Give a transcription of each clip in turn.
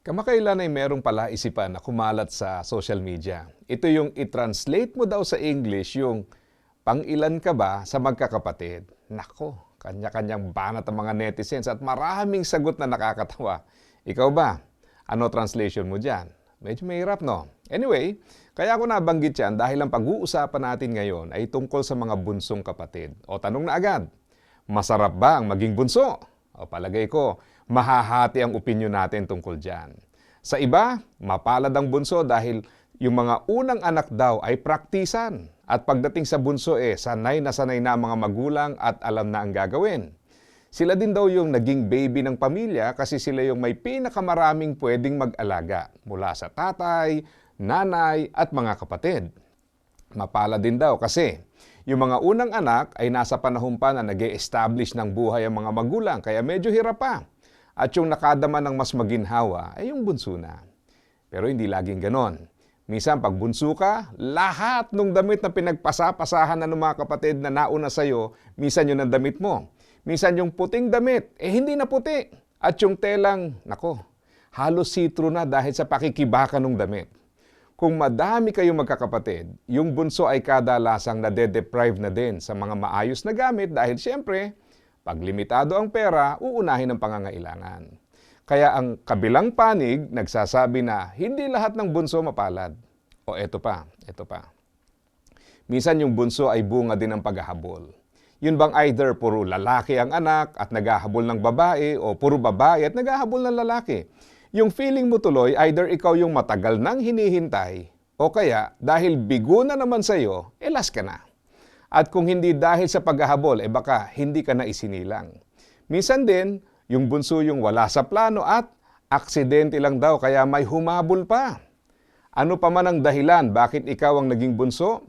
Kamakailan ay merong pala isipan na kumalat sa social media. Ito yung i-translate mo daw sa English yung pangilan ka ba sa magkakapatid. Nako, kanya-kanyang banat ang mga netizens at maraming sagot na nakakatawa. Ikaw ba? Ano translation mo dyan? Medyo mahirap, no? Anyway, kaya ako nabanggit yan dahil ang pag-uusapan natin ngayon ay tungkol sa mga bunsong kapatid. O tanong na agad, masarap ba ang maging bunso? O palagay ko, mahahati ang opinion natin tungkol dyan. Sa iba, mapalad ang bunso dahil yung mga unang anak daw ay praktisan. At pagdating sa bunso eh, sanay na sanay na ang mga magulang at alam na ang gagawin. Sila din daw yung naging baby ng pamilya kasi sila yung may pinakamaraming pwedeng mag-alaga mula sa tatay, nanay at mga kapatid. Mapala din daw kasi yung mga unang anak ay nasa panahon pa na nag establish ng buhay ang mga magulang kaya medyo hirap pa. At yung nakadama ng mas maginhawa ay yung bunso na. Pero hindi laging ganon. Minsan pag bunso ka, lahat ng damit na pinagpasapasahan na ng mga kapatid na nauna sa'yo, minsan yun ang damit mo. Minsan yung puting damit, eh hindi na puti. At yung telang, nako, halos sitro na dahil sa pakikibaka ng damit. Kung madami kayong magkakapatid, yung bunso ay kadalasang nade-deprive na din sa mga maayos na gamit dahil siyempre, pag limitado ang pera, uunahin ang pangangailangan. Kaya ang kabilang panig nagsasabi na hindi lahat ng bunso mapalad. O eto pa, eto pa. Minsan yung bunso ay bunga din ng paghahabol. Yun bang either puro lalaki ang anak at naghahabol ng babae o puro babae at naghahabol ng lalaki? Yung feeling mo tuloy, either ikaw yung matagal nang hinihintay o kaya dahil bigo na naman sa'yo, elas ka na. At kung hindi dahil sa paghahabol, eh baka hindi ka na isinilang. Minsan din, yung bunso yung wala sa plano at aksidente lang daw kaya may humabol pa. Ano pa man ang dahilan bakit ikaw ang naging bunso?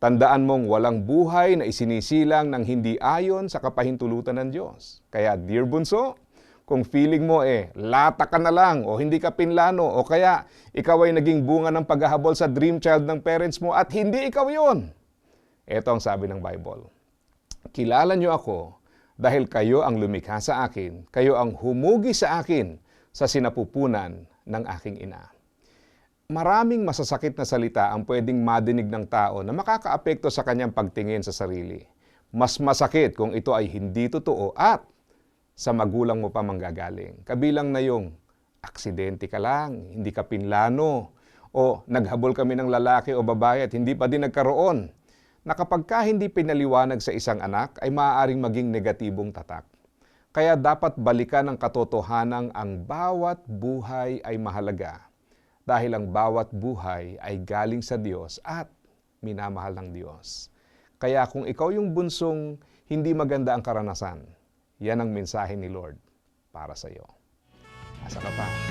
Tandaan mong walang buhay na isinisilang ng hindi ayon sa kapahintulutan ng Diyos. Kaya dear bunso, kung feeling mo eh, lata ka na lang o hindi ka pinlano o kaya ikaw ay naging bunga ng paghahabol sa dream child ng parents mo at hindi ikaw yon. Ito ang sabi ng Bible. Kilala niyo ako dahil kayo ang lumikha sa akin, kayo ang humugi sa akin sa sinapupunan ng aking ina. Maraming masasakit na salita ang pwedeng madinig ng tao na makakaapekto sa kanyang pagtingin sa sarili. Mas masakit kung ito ay hindi totoo at sa magulang mo pa manggagaling. Kabilang na yung aksidente ka lang, hindi ka pinlano, o naghabol kami ng lalaki o babae at hindi pa din nagkaroon na kapag ka hindi pinaliwanag sa isang anak ay maaaring maging negatibong tatak. Kaya dapat balikan ang katotohanang ang bawat buhay ay mahalaga dahil ang bawat buhay ay galing sa Diyos at minamahal ng Diyos. Kaya kung ikaw yung bunsong hindi maganda ang karanasan, yan ang mensahe ni Lord para sa iyo. Asa ka pa?